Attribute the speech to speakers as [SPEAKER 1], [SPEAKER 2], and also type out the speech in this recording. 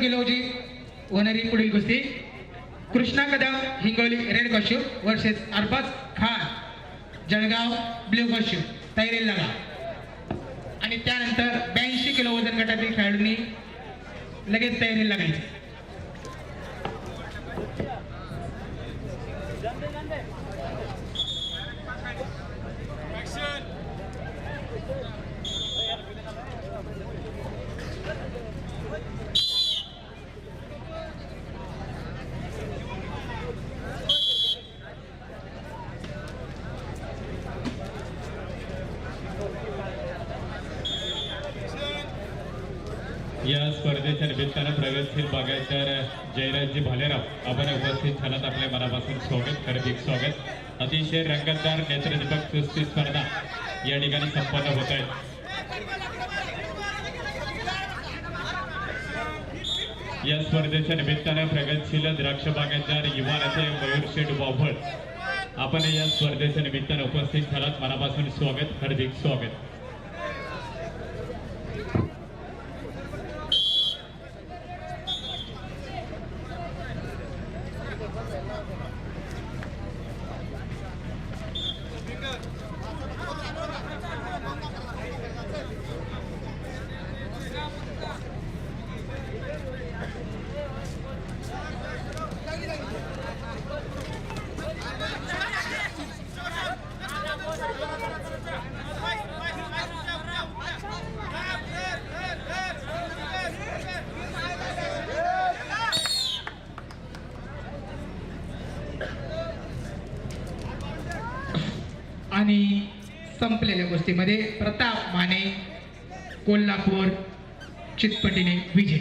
[SPEAKER 1] किलोची होणारी पुढील कुस्ती. Krishna Kadam Hingoli red costume versus Arbaz Khan. Jalgaon blue costume तैरेल लगा. आणि त्यानंतर ब्याऐंशी किलो वजन गटातील खेळाडूंनी लगेच तयारी लागायची.
[SPEAKER 2] या स्पर्धेच्या निमित्तानं प्रगतशील बागायतर जयराजजी भालेराव आपण उपस्थित झालात आपल्या मनापासून स्वागत हार्दिक स्वागत. अतिशय रंगतदार नेत्रदीपक कुस्ती स्पर्धा या ठिकाणी संपन्न होत आहे. या स्पर्धेच्या निमित्तानं प्रगतशील द्राक्ष बागायतदार युवा नेते मयूरशेठ बाभळ आपण या स्पर्धेच्या निमित्तानं उपस्थित झालात. मनापासून स्वागत हार्दिक स्वागत.
[SPEAKER 1] आणि संपलेल्या गोष्टीमध्ये प्रताप माने कोल्हापूर चितपटीने विजय.